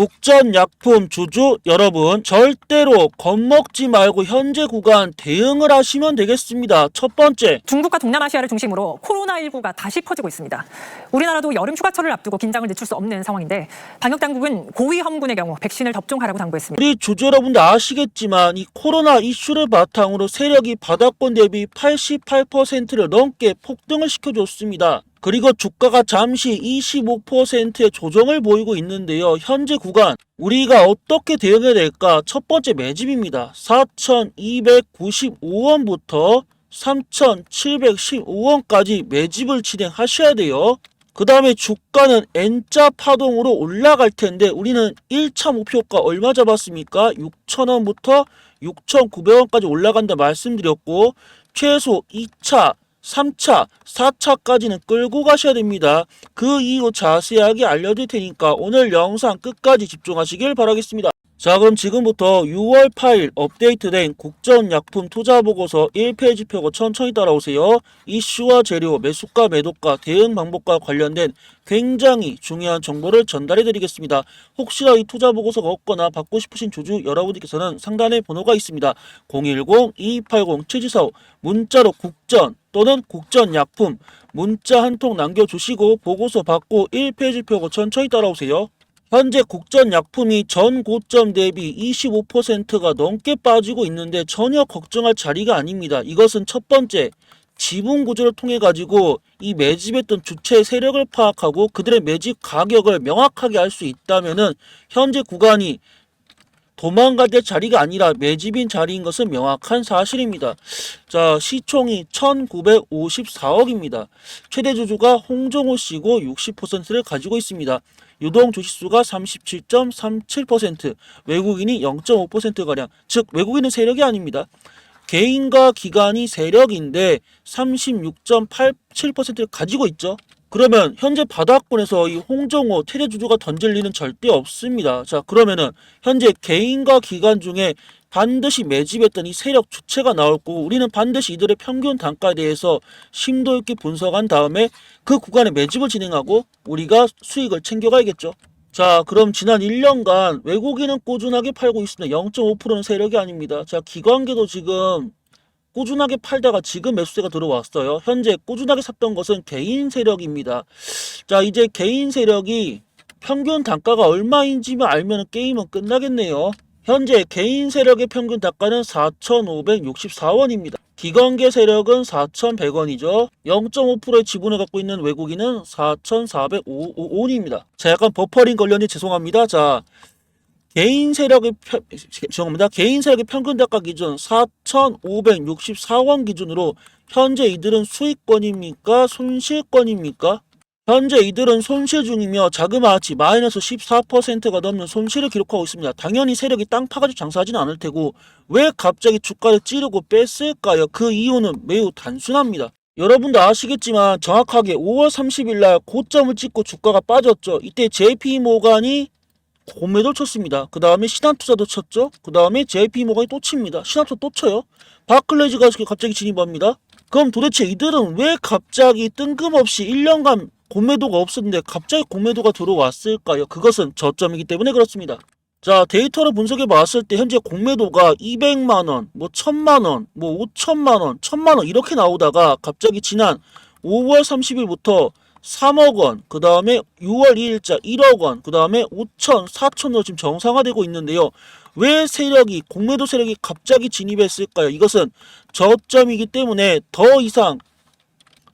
국전약품 주주 여러분 절대로 겁먹지 말고 현재 구간 대응을 하시면 되겠습니다. 첫 번째 중국과 동남아시아를 중심으로 코로나19가 다시 퍼지고 있습니다. 우리나라도 여름 휴가철을 앞두고 긴장을 늦출 수 없는 상황인데 방역 당국은 고위 험군의 경우 백신을 접종하라고 당부했습니다. 우리 주주 여러분들 아시겠지만 이 코로나 이슈를 바탕으로 세력이 바닥권 대비 88%를 넘게 폭등을 시켜줬습니다. 그리고 주가가 잠시 25%의 조정을 보이고 있는데요. 현재 구간 우리가 어떻게 대응해야 될까? 첫 번째 매집입니다. 4,295원부터 3,715원까지 매집을 진행하셔야 돼요. 그 다음에 주가는 N자 파동으로 올라갈 텐데 우리는 1차 목표가 얼마 잡았습니까? 6,000원부터 6,900원까지 올라간다 말씀드렸고 최소 2차, 3차, 4차까지는 끌고 가셔야 됩니다. 그 이후 자세하게 알려드릴 테니까 오늘 영상 끝까지 집중하시길 바라겠습니다. 자 그럼 지금부터 6월 8일 업데이트된 국전약품 투자보고서 1페이지 펴고 천천히 따라오세요. 이슈와 재료, 매수가, 매도가, 대응 방법과 관련된 굉장히 중요한 정보를 전달해 드리겠습니다. 혹시나 이 투자보고서가 없거나 받고 싶으신 주주 여러분들께서는 상단에 번호가 있습니다. 010-2280-7745 문자로 국전 또는 국전약품 문자 한 통 남겨주시고 보고서 받고 1페이지 펴고 천천히 따라오세요. 현재 국전 약품이 전 고점 대비 25%가 넘게 빠지고 있는데 전혀 걱정할 자리가 아닙니다. 이것은 첫 번째 지분 구조를 통해 가지고 이 매집했던 주체 세력을 파악하고 그들의 매집 가격을 명확하게 알 수 있다면은 현재 구간이 도망갈 때 자리가 아니라 매집인 자리인 것은 명확한 사실입니다. 자, 시총이 1954억입니다. 최대 주주가 홍정호 씨고 60%를 가지고 있습니다. 유동 주식수가 37.37%, 외국인이 0.5%가량, 즉 외국인은 세력이 아닙니다. 개인과 기관이 세력인데 36.87%를 가지고 있죠. 그러면 현재 바닥권에서 이 홍정호 최대 주주가 던질 리는 절대 없습니다. 자, 그러면은 현재 개인과 기관 중에 반드시 매집했던 이 세력 주체가 나올 거고 우리는 반드시 이들의 평균 단가에 대해서 심도 있게 분석한 다음에 그 구간에 매집을 진행하고 우리가 수익을 챙겨가야겠죠. 자, 그럼 지난 1년간 외국인은 꾸준하게 팔고 있습니다. 0.5%는 세력이 아닙니다. 자, 기관계도 지금 꾸준하게 팔다가 지금 매수세가 들어왔어요. 현재 꾸준하게 샀던 것은 개인 세력입니다. 자, 이제 개인 세력이 평균 단가가 얼마인지만 알면 게임은 끝나겠네요. 현재 개인 세력의 평균 단가는 4,564원입니다. 기관계 세력은 4,100원이죠. 0.5%의 지분을 갖고 있는 외국인은 4,405원입니다. 자, 약간 버퍼링 걸렸니 죄송합니다. 자, 개인 세력의 펴, 죄송합니다. 개인 세력의 평균 단가 기준 4,564원 기준으로 현재 이들은 수익권입니까? 손실권입니까? 현재 이들은 손실 중이며 자그마치 마이너스 14%가 넘는 손실을 기록하고 있습니다. 당연히 세력이 땅 파가지고 장사하지는 않을 테고 왜 갑자기 주가를 찌르고 뺐을까요? 그 이유는 매우 단순합니다. 여러분도 아시겠지만 정확하게 5월 30일 날 고점을 찍고 주가가 빠졌죠. 이때 JP 모간이 고매도를 쳤습니다. 그 다음에 신한투자도 쳤죠. 그 다음에 JP 모건이 또 칩니다. 신한투자 또 쳐요. 바클레즈가 갑자기 진입합니다. 그럼 도대체 이들은 왜 갑자기 뜬금없이 1년간 고매도가 없었는데 갑자기 고매도가 들어왔을까요? 그것은 저점이기 때문에 그렇습니다. 자, 데이터를 분석해 봤을 때 현재 공매도가 200만 원, 뭐 1000만 원, 뭐 5천만 원, 1000만 원 이렇게 나오다가 갑자기 지난 5월 30일부터 3억 원, 그 다음에 6월 2일자 1억 원, 그 다음에 5천, 4천으로 지금 정상화되고 있는데요. 왜 세력이, 공매도 세력이 갑자기 진입했을까요? 이것은 저점이기 때문에 더 이상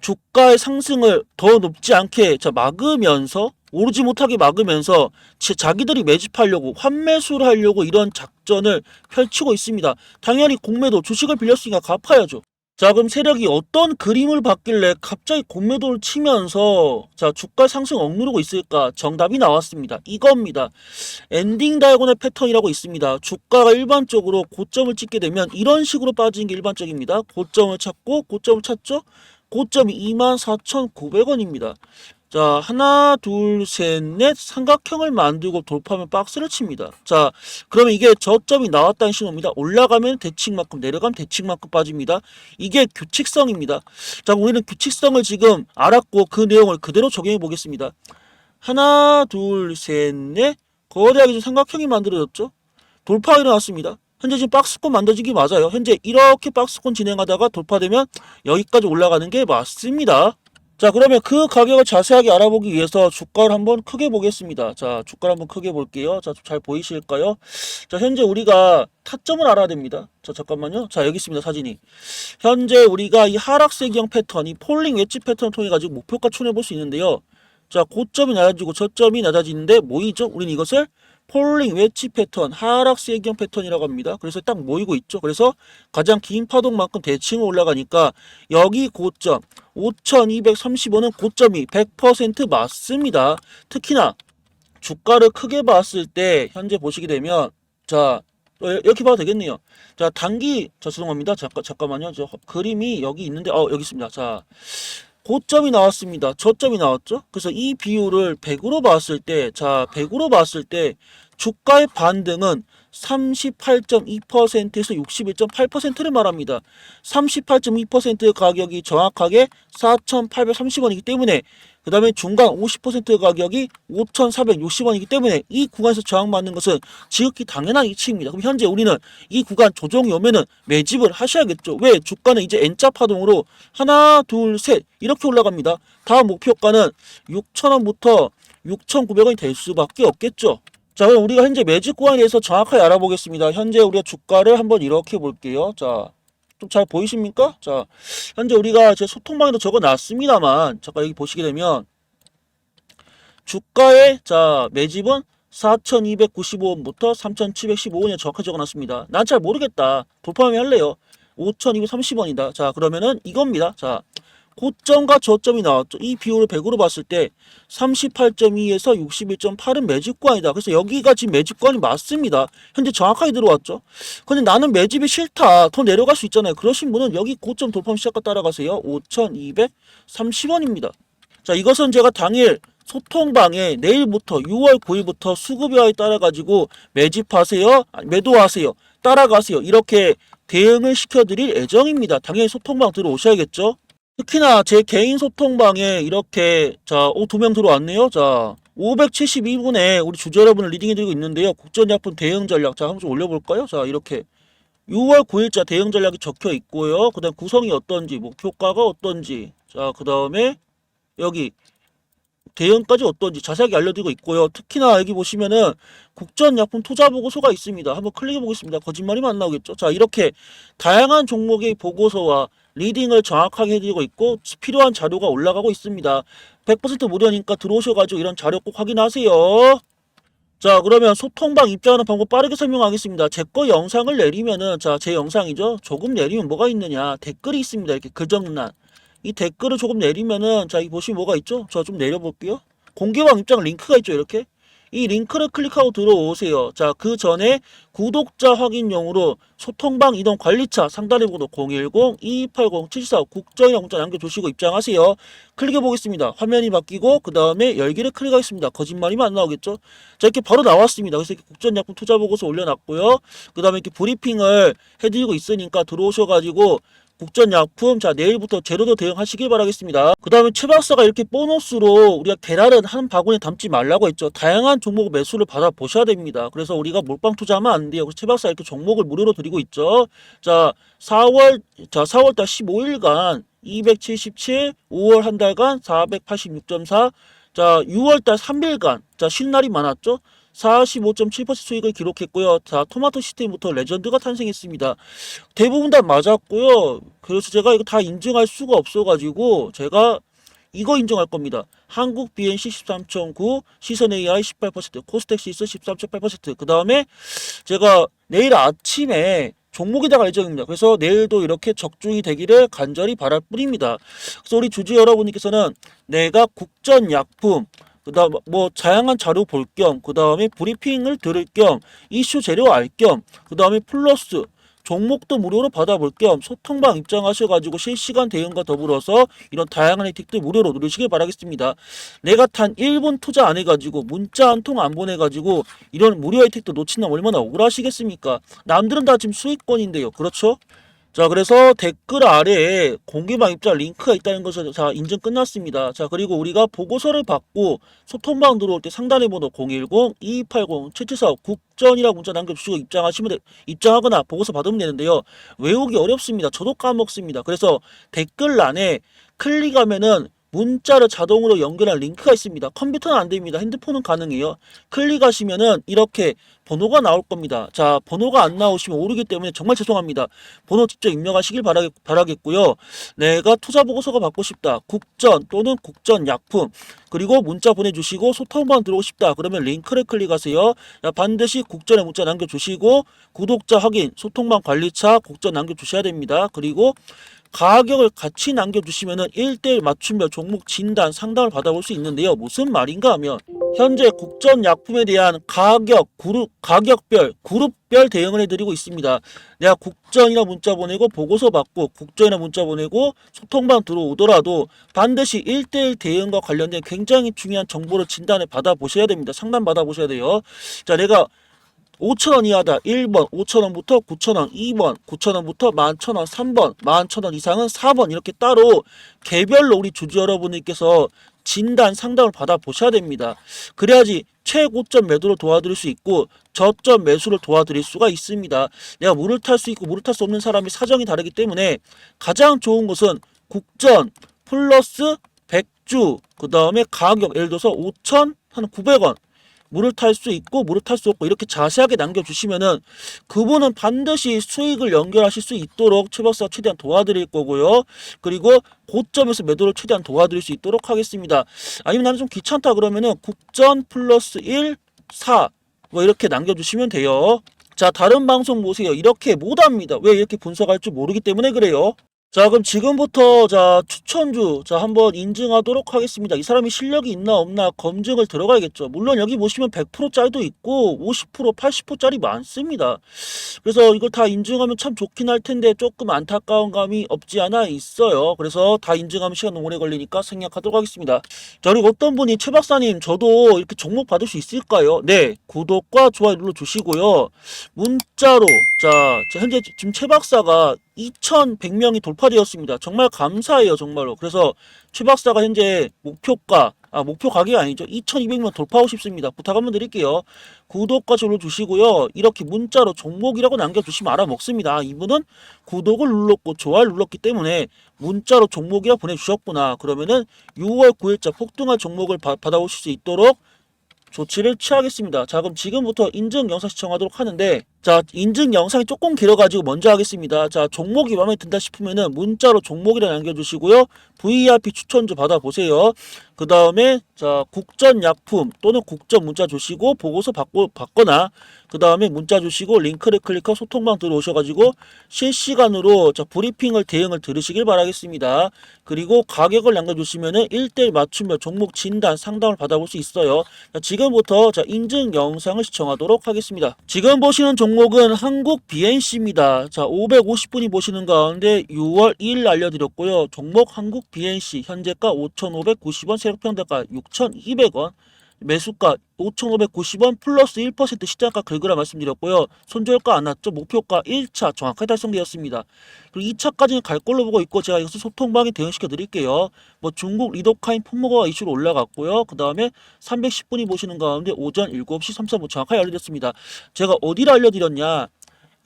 주가의 상승을 더 높지 않게 자, 막으면서 오르지 못하게 막으면서 지- 자기들이 매집하려고 환매수를 하려고 이런 작전을 펼치고 있습니다. 당연히 공매도 주식을 빌렸으니까 갚아야죠. 자 그럼 세력이 어떤 그림을 봤길래 갑자기 공매도를 치면서 자 주가 상승 억누르고 있을까 정답이 나왔습니다. 이겁니다. 엔딩 다이고널 패턴이라고 있습니다. 주가가 일반적으로 고점을 찍게 되면 이런 식으로 빠지는 게 일반적입니다. 고점을 찾고 고점을 찾죠 고점이 24,900원입니다. 자 하나 둘 셋 넷 삼각형을 만들고 돌파하면 박스를 칩니다. 자 그러면 이게 저점이 나왔다는 신호입니다. 올라가면 대칭만큼 내려가면 대칭만큼 빠집니다. 이게 규칙성입니다. 자 우리는 규칙성을 지금 알았고 그 내용을 그대로 적용해 보겠습니다. 하나 둘 셋 넷 거대하게 좀 삼각형이 만들어졌죠. 돌파가 일어났습니다. 현재 지금 박스권 만들어지기 맞아요. 현재 이렇게 박스권 진행하다가 돌파되면 여기까지 올라가는 게 맞습니다. 자 그러면 그 가격을 자세하게 알아보기 위해서 주가를 한번 크게 보겠습니다. 자 주가를 한번 크게 볼게요. 자잘 보이실까요? 자 현재 우리가 타점을 알아야 됩니다. 자 잠깐만요. 자 여기 있습니다 사진이. 현재 우리가 이 하락세경 패턴, 이 폴링 웨지 패턴을 통해 가지고 목표가 추론해 볼 수 있는데요. 자 고점이 낮아지고 저점이 낮아지는데 모이죠? 우리는 이것을 폴링 웨지 패턴, 하락 세경 패턴이라고 합니다. 그래서 딱 모이고 있죠. 그래서 가장 긴 파동만큼 대칭 올라가니까 여기 고점 5235는 고점이 100% 맞습니다. 특히나 주가를 크게 봤을 때 현재 보시게 되면 자 어, 이렇게 봐도 되겠네요. 자 단기 자 죄송합니다. 잠깐 잠깐만요. 저 허- 그림이 여기 있는데 어 여기 있습니다. 자 고점이 나왔습니다. 저점이 나왔죠. 그래서 이 비율을 100으로 봤을 때, 자, 100으로 봤을 때 주가의 반등은 38.2%에서 61.8%를 말합니다. 38.2% 가격이 정확하게 4,830원이기 때문에 그 다음에 중간 50% 가격이 5,460원이기 때문에 이 구간에서 저항받는 것은 지극히 당연한 이치입니다. 그럼 현재 우리는 이 구간 조정이 오면은 매집을 하셔야겠죠. 왜? 주가는 이제 N자 파동으로 하나, 둘, 셋 이렇게 올라갑니다. 다음 목표가는 6,000원부터 6,900원이 될 수밖에 없겠죠. 자, 그럼 우리가 현재 매집 구간에 대해서 정확하게 알아보겠습니다. 현재 우리가 주가를 한번 이렇게 볼게요. 자, 좀 잘 보이십니까? 자, 현재 우리가 제 소통방에도 적어 놨습니다만, 잠깐 여기 보시게 되면, 주가의, 자, 매집은 4,295원부터 3,715원에 정확하게 적어 놨습니다. 난 잘 모르겠다. 돌파하면 할래요. 5,230원이다. 자, 그러면은 이겁니다. 자, 고점과 저점이 나왔죠. 이 비율을 100으로 봤을 때 38.2에서 61.8은 매집권이다. 그래서 여기가 지금 매집권이 맞습니다. 현재 정확하게 들어왔죠. 근데 나는 매집이 싫다. 더 내려갈 수 있잖아요. 그러신 분은 여기 고점 돌파하면 시작과 따라가세요. 5,230원입니다. 자, 이것은 제가 당일 소통방에 내일부터 6월 9일부터 수급여에 따라 가지고 매집하세요. 매도하세요. 따라가세요. 이렇게 대응을 시켜드릴 예정입니다. 당연히 소통방 들어오셔야겠죠. 특히나 제 개인 소통방에 이렇게 자, 오, 두 명 들어왔네요. 자, 572분에 우리 주주 여러분을 리딩해드리고 있는데요. 국전약품 대응 전략. 자, 한번 좀 올려볼까요? 자, 이렇게 6월 9일자 대응 전략이 적혀 있고요. 그 다음 구성이 어떤지, 목표가가 어떤지. 자, 그 다음에 여기 대응까지 어떤지 자세하게 알려드리고 있고요. 특히나 여기 보시면은 국전약품 투자 보고서가 있습니다. 한번 클릭해 보겠습니다. 거짓말이면 안 나오겠죠. 자, 이렇게 다양한 종목의 보고서와 리딩을 정확하게 해드리고 있고 필요한 자료가 올라가고 있습니다. 100% 무료니까 들어오셔가지고 이런 자료 꼭 확인하세요. 자 그러면 소통방 입장하는 방법 빠르게 설명하겠습니다. 제 거 영상을 내리면은 자 제 영상이죠. 조금 내리면 뭐가 있느냐 댓글이 있습니다. 이렇게 글정란 이 댓글을 조금 내리면은 자 여기 보시면 뭐가 있죠? 저 좀 내려볼게요. 공개방 입장 링크가 있죠 이렇게 이 링크를 클릭하고 들어오세요. 자, 그 전에 구독자 확인용으로 소통방 이동 관리차 상단에 번호 010-2280-74 국정이랑 문자 남겨주시고 입장하세요. 클릭해 보겠습니다. 화면이 바뀌고 그 다음에 열기를 클릭하겠습니다. 거짓말이면 안 나오겠죠? 자, 이렇게 바로 나왔습니다. 그래서 이렇게 국전약품 투자 보고서 올려놨고요. 그 다음에 이렇게 브리핑을 해드리고 있으니까 들어오셔가지고 국전약품 자 내일부터 제로도 대응하시길 바라겠습니다. 그 다음에 최 박사가 이렇게 보너스로 우리가 계란은 한 바구니에 담지 말라고 했죠. 다양한 종목 매수를 받아 보셔야 됩니다. 그래서 우리가 몰빵 투자하면 안 돼요. 그래서 최 박사 이렇게 종목을 무료로 드리고 있죠. 자 4월 자 4월달 15일간 277, 5월 한 달간 486.4, 자 6월달 3일간 자쉴 날이 많았죠. 45.7% 수익을 기록했고요. 자, 토마토 시스템부터 레전드가 탄생했습니다. 대부분 다 맞았고요. 그래서 제가 이거 다 인증할 수가 없어가지고 제가 이거 인정할 겁니다. 한국 BNC 13.9, 시선 AI 18%, 코스텍 시스 13.8%. 그 다음에 제가 내일 아침에 종목이 나갈 예정입니다. 그래서 내일도 이렇게 적중이 되기를 간절히 바랄 뿐입니다. 그래서 우리 주주 여러분께서는 내가 국전약품 그 다음 뭐 다양한 자료 볼 겸 그 다음에 브리핑을 들을 겸 이슈 재료 알 겸 그 다음에 플러스 종목도 무료로 받아볼 겸 소통방 입장하셔가지고 실시간 대응과 더불어서 이런 다양한 혜택들 무료로 누리시길 바라겠습니다. 내가 단 1분 투자 안 해가지고 문자 한 통 안 보내가지고 이런 무료 혜택도 놓친다면 얼마나 억울하시겠습니까? 남들은 다 지금 수익권인데요. 그렇죠? 자, 그래서 댓글 아래에 공개방 입장 링크가 있다는 것을 자, 인증 끝났습니다. 자, 그리고 우리가 보고서를 받고 소통방 들어올 때 상단에 번호 010-2280-7745 국전이라고 문자 남겨주시고 입장하시면 돼, 입장하거나 보고서 받으면 되는데요. 외우기 어렵습니다. 저도 까먹습니다. 그래서 댓글란에 클릭하면은 문자를 자동으로 연결한 링크가 있습니다. 컴퓨터는 안 됩니다. 핸드폰은 가능해요. 클릭하시면은 이렇게 번호가 나올 겁니다. 자, 번호가 안 나오시면 모르기 때문에 정말 죄송합니다. 번호 직접 입력하시길 바라겠, 바라겠고요. 내가 투자 보고서가 받고 싶다. 국전 또는 국전 약품 그리고 문자 보내주시고 소통방 들어오고 싶다. 그러면 링크를 클릭하세요. 야, 반드시 국전에 문자 남겨주시고 구독자 확인, 소통방 관리차 국전 남겨주셔야 됩니다. 그리고 가격을 같이 남겨주시면은 1대1 맞춤별 종목 진단 상담을 받아볼 수 있는데요. 무슨 말인가 하면 현재 국전 약품에 대한 가격 그룹 가격별 그룹별 대응을 해드리고 있습니다. 내가 국전이나 문자 보내고 보고서 받고 국전이나 문자 보내고 소통방 들어오더라도 반드시 1대1 대응과 관련된 굉장히 중요한 정보를 진단을 받아보셔야 됩니다. 상담 받아보셔야 돼요. 자, 내가 5천원 이하다 1번 5천원부터 9천원 2번 9천원부터 11,000원 3번 11,000원 이상은 4번 이렇게 따로 개별로 우리 주주 여러분들께서 진단 상담을 받아 보셔야 됩니다. 그래야지 최고점 매도를 도와드릴 수 있고 저점 매수를 도와드릴 수가 있습니다. 내가 물을 탈 수 있고 물을 탈 수 없는 사람이 사정이 다르기 때문에 가장 좋은 것은 국전 플러스 백주 그 다음에 가격 예를 들어서 5천 한 900원 물을 탈 수 있고 물을 탈 수 없고 이렇게 자세하게 남겨주시면은 그분은 반드시 수익을 연결하실 수 있도록 최 박사가 최대한 도와드릴 거고요. 그리고 고점에서 매도를 최대한 도와드릴 수 있도록 하겠습니다. 아니면 나는 좀 귀찮다 그러면은 국전 플러스 1, 4 뭐 이렇게 남겨주시면 돼요. 자 다른 방송 보세요. 이렇게 못합니다. 왜 이렇게 분석할 줄 모르기 때문에 그래요. 자 그럼 지금부터 자 추천주 자 한번 인증하도록 하겠습니다. 이 사람이 실력이 있나 없나 검증을 들어가야겠죠. 물론 여기 보시면 100%짜리도 있고 50% 80%짜리 많습니다. 그래서 이걸 다 인증하면 참 좋긴 할 텐데 조금 안타까운 감이 없지 않아 있어요. 그래서 다 인증하면 시간 너무 오래 걸리니까 생략하도록 하겠습니다. 자 그리고 어떤 분이 최 박사님 저도 이렇게 종목 받을 수 있을까요? 네 구독과 좋아요 눌러주시고요. 문자로 자 자, 현재 지금 최 박사가 2,100명이 돌파되었습니다. 정말 감사해요, 정말로. 그래서 최 박사가 현재 목표가 아 목표 가격이 아니죠. 2,200명 돌파하고 싶습니다. 부탁 한번 드릴게요. 구독과 좋아요 주시고요. 이렇게 문자로 종목이라고 남겨주시면 알아먹습니다. 아, 이분은 구독을 눌렀고 좋아요를 눌렀기 때문에 문자로 종목이라 보내주셨구나. 그러면은 6월 9일자 폭등한 종목을 바- 받아오실 수 있도록 조치를 취하겠습니다. 자, 그럼 지금부터 인증 영상 시청하도록 하는데, 자, 인증 영상이 조금 길어가지고 먼저 하겠습니다. 자, 종목이 마음에 든다 싶으면은 문자로 종목이라 남겨주시고요. VIP 추천주 받아보세요. 그 다음에, 자, 국전 약품 또는 국전 문자 주시고 보고서 받고, 받거나, 그 다음에 문자 주시고 링크를 클릭하고 소통방 들어오셔가지고 실시간으로 자, 브리핑을 대응을 들으시길 바라겠습니다. 그리고 가격을 남겨주시면은 1대1 맞춤별 종목 진단 상담을 받아볼 수 있어요. 자, 지금부터 자, 인증 영상을 시청하도록 하겠습니다. 지금 보시는 종 목은 한국 BNC입니다. 자, 550분이 보시는 가운데 6월 2일 알려드렸고요. 종목 한국 BNC 현재가 5,590원, 세력평대가 6,200원. 매수가 5,590원 플러스 1% 시장가 긁으라 말씀드렸고요. 손절가 안 났죠. 목표가 1차 정확하게 달성되었습니다. 그리고 2차까지는 갈 걸로 보고 있고 제가 이것을 소통방에 대응시켜 드릴게요. 뭐 중국 리도카인 폼모가 이슈로 올라갔고요. 그 다음에 310분이 보시는 가운데 오전 7시 335 정확하게 알려드렸습니다. 제가 어디를 알려드렸냐?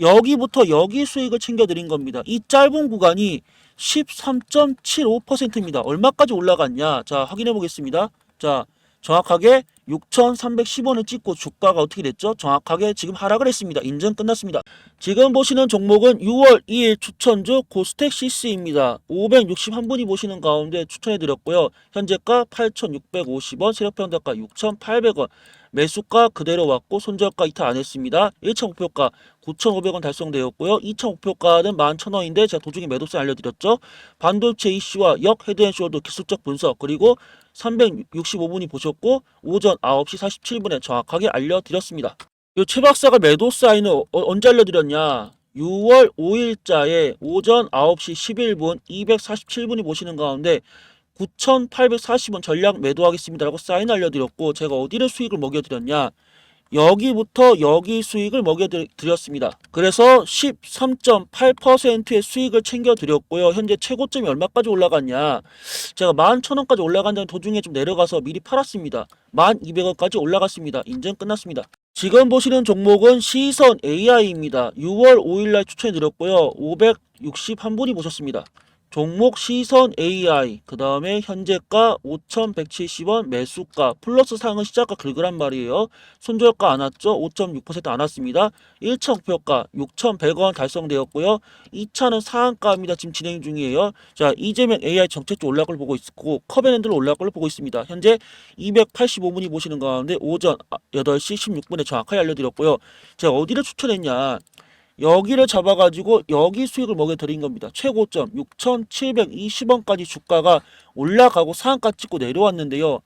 여기부터 여기 수익을 챙겨드린 겁니다. 이 짧은 구간이 13.75%입니다. 얼마까지 올라갔냐? 자, 확인해 보겠습니다. 자, 정확하게 6,310원을 찍고 주가가 어떻게 됐죠? 정확하게 지금 하락을 했습니다. 인증 끝났습니다. 지금 보시는 종목은 6월 2일 추천주 고스텍 CC입니다. 561분이 보시는 가운데 추천해 드렸고요. 현재가 8,650원, 세력평대가 6,800원. 매수가 그대로 왔고 손절가 이탈 안 했습니다. 1차 목표가 9,500원 달성되었고요. 2차 목표가는 11,000원인데 제가 도중에 매도세 알려드렸죠. 반도체 이슈와 역 헤드앤숄더 기술적 분석 그리고 365분이 보셨고 오전 9시 47분에 정확하게 알려드렸습니다. 이최 박사가 매도 사인을 어- 언제 알려드렸냐? 6월 5일자에 오전 9시 11분 247분이 보시는 가운데 9,840원 전량 매도하겠습니다라고 사인 알려드렸고 제가 어디를 수익을 먹여드렸냐? 여기부터 여기 수익을 먹여드렸습니다. 그래서 13.8%의 수익을 챙겨드렸고요. 현재 최고점이 얼마까지 올라갔냐? 제가 11,000원까지 올라간다는 도중에 좀 내려가서 미리 팔았습니다. 1,200원까지 올라갔습니다. 인증 끝났습니다. 지금 보시는 종목은 시선 AI입니다. 6월 5일날 추천해드렸고요. 561분이 보셨습니다. 종목 시선 AI 그 다음에 현재가 5,170원 매수가 플러스 상은 시작가 긁으란 말이에요. 손절가 안 왔죠? 5.6%안 왔습니다. 1차 목표가 6,100원 달성되었고요. 2차는 상한가입니다. 지금 진행 중이에요. 자 이재명 AI 정책적 올라갈 보고 있고 올라갈 걸 보고 있습니다. 현재 285분이 보시는 가운데 오전 8시 16분에 정확하게 알려드렸고요. 제가 어디를 추천했냐? 여기를 잡아가지고 여기 수익을 먹여드린 겁니다. 최고점 6,720원까지 주가가 올라가고 상한가 찍고 내려왔는데요.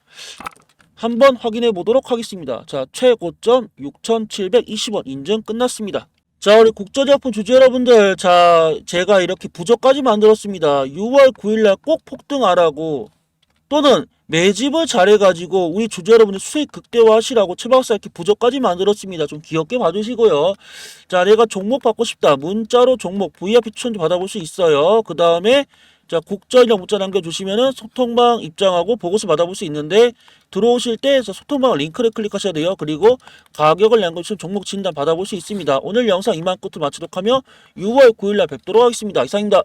한번 확인해 보도록 하겠습니다. 자, 최고점 6,720원 인증 끝났습니다. 자, 우리 국제제품 주주 여러분들, 자, 제가 이렇게 부저까지 만들었습니다. 6월 9일날 꼭 폭등하라고 또는 매집을 잘해가지고 우리 주주 여러분들 수익 극대화하시라고 최박사 이렇게 부저까지 만들었습니다. 좀 귀엽게 봐주시고요. 자, 내가 종목 받고 싶다. 문자로 종목 VIP 추천도 받아볼 수 있어요. 그 다음에 자, 국전이랑 문자 남겨주시면은 소통방 입장하고 보고서 받아볼 수 있는데 들어오실 때 소통방 링크를 클릭하셔야 돼요. 그리고 가격을 남겨주시면 종목 진단 받아볼 수 있습니다. 오늘 영상 이만 끝으로 마치도록 하며 6월 9일날 뵙도록 하겠습니다. 이상입니다.